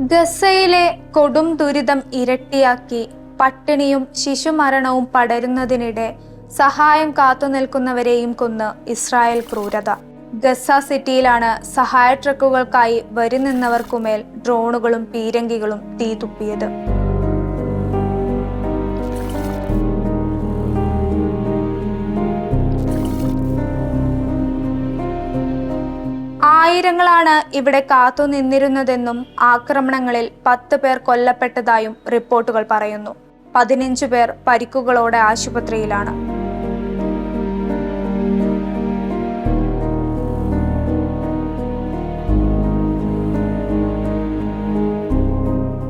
ഗസയിലെ കൊടും ദുരിതം ഇരട്ടിയാക്കി പട്ടിണിയും ശിശുമരണവും പടരുന്നതിനിടെ സഹായം കാത്തുനിൽക്കുന്നവരെയും കൊന്ന് ഇസ്രായേൽ ക്രൂരത. ഗസ സിറ്റിയിലാണ് സഹായ ട്രക്കുകൾക്കായി വരി നിന്നവർക്കുമേൽ ഡ്രോണുകളും പീരങ്കികളും തീ തീതുപ്പിയത് ആയിരങ്ങളാണ് ഇവിടെ കാത്തു നിന്നിരുന്നതെന്നും ആക്രമണങ്ങളിൽ പത്ത് പേർ കൊല്ലപ്പെട്ടതായും റിപ്പോർട്ടുകൾ പറയുന്നു. പതിനഞ്ചു പേർ പരിക്കുകളോടെ ആശുപത്രിയിലാണ്.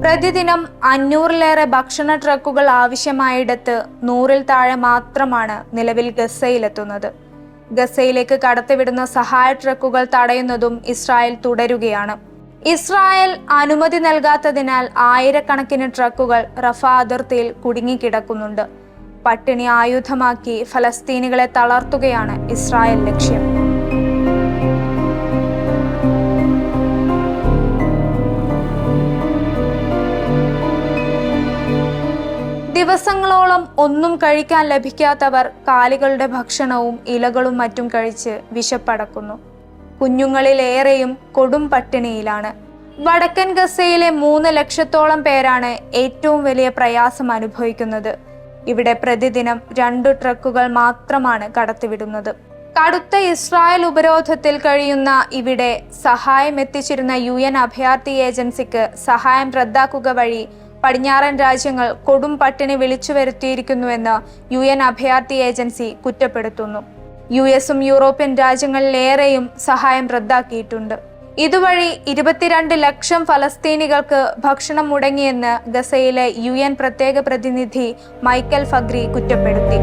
പ്രതിദിനം അഞ്ഞൂറിലേറെ ഭക്ഷണ ട്രക്കുകൾ ആവശ്യമായിടത്ത് നൂറിൽ താഴെ മാത്രമാണ് നിലവിൽ ഗസയിലെത്തുന്നത്. ഗസയിലേക്ക് കടത്തിവിടുന്ന സഹായ ട്രക്കുകൾ തടയുന്നതും ഇസ്രായേൽ തുടരുകയാണ്. ഇസ്രായേൽ അനുമതി നൽകാത്തതിനാൽ ആയിരക്കണക്കിന് ട്രക്കുകൾ റഫ അതിർത്തിയിൽ കുടുങ്ങിക്കിടക്കുന്നുണ്ട്. പട്ടിണി ആയുധമാക്കി ഫലസ്തീനികളെ തളർത്തുകയാണ് ഇസ്രായേൽ ലക്ഷ്യം. ദിവസങ്ങളോളം ഒന്നും കഴിക്കാൻ ലഭിക്കാത്തവർ കാലികളുടെ ഭക്ഷണവും ഇലകളും മറ്റും കഴിച്ച് വിശപ്പടക്കുന്നു. കുഞ്ഞുങ്ങളിലേറെയും കൊടും പട്ടിണിയിലാണ്. വടക്കൻ ഗസയിലെ മൂന്ന് ലക്ഷത്തോളം പേരാണ് ഏറ്റവും വലിയ പ്രയാസം അനുഭവിക്കുന്നത്. ഇവിടെ പ്രതിദിനം രണ്ടു ട്രക്കുകൾ മാത്രമാണ് കടത്തിവിടുന്നത്. കടുത്ത ഇസ്രായേൽ ഉപരോധത്തിൽ കഴിയുന്ന ഇവിടെ സഹായം എത്തിച്ചിരുന്ന യു എൻ അഭയാർത്ഥി ഏജൻസിക്ക് സഹായം റദ്ദാക്കുക വഴി പടിഞ്ഞാറൻ രാജ്യങ്ങൾ കൊടും പട്ടിണി വിളിച്ചു വരുത്തിയിരിക്കുന്നുവെന്ന് യു എൻ അഭയാർത്ഥി ഏജൻസി കുറ്റപ്പെടുത്തുന്നു. യു എസും യൂറോപ്യൻ രാജ്യങ്ങളിലേറെയും സഹായം റദ്ദാക്കിയിട്ടുണ്ട്. ഇതുവഴി ഇരുപത്തിരണ്ട് ലക്ഷം ഫലസ്തീനികൾക്ക് ഭക്ഷണം മുടങ്ങിയെന്ന് ഗസയിലെ യു എൻ പ്രത്യേക പ്രതിനിധി മൈക്കൽ ഫഗ്രി കുറ്റപ്പെടുത്തി.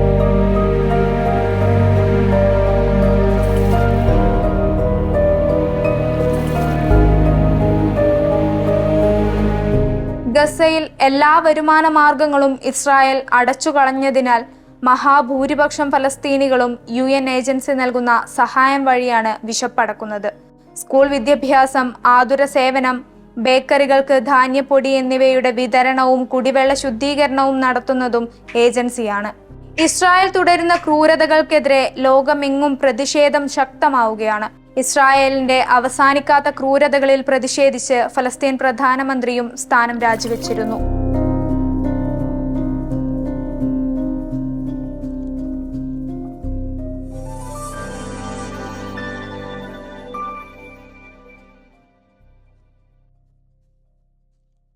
ഗസയിൽ എല്ലാ വരുമാന മാർഗങ്ങളും ഇസ്രായേൽ അടച്ചുകളഞ്ഞതിനാൽ മഹാഭൂരിപക്ഷം ഫലസ്തീനികളും യു എൻ ഏജൻസി നൽകുന്ന സഹായം വഴിയാണ് വിശപ്പടക്കുന്നത്. സ്കൂൾ വിദ്യാഭ്യാസം ആതുര സേവനം ബേക്കറികൾക്ക് ധാന്യപ്പൊടി എന്നിവയുടെ വിതരണവും കുടിവെള്ള ശുദ്ധീകരണവും നടത്തുന്നതും ഏജൻസിയാണ്. ഇസ്രായേൽ തുടരുന്ന ക്രൂരതകൾക്കെതിരെ ലോകമെങ്ങും പ്രതിഷേധം ശക്തമാവുകയാണ്. ഇസ്രായേലിന്റെ അവസാനിക്കാത്ത ക്രൂരതകളിൽ പ്രതിഷേധിച്ച് ഫലസ്തീൻ പ്രധാനമന്ത്രിയും സ്ഥാനം രാജിവെച്ചിരുന്നു.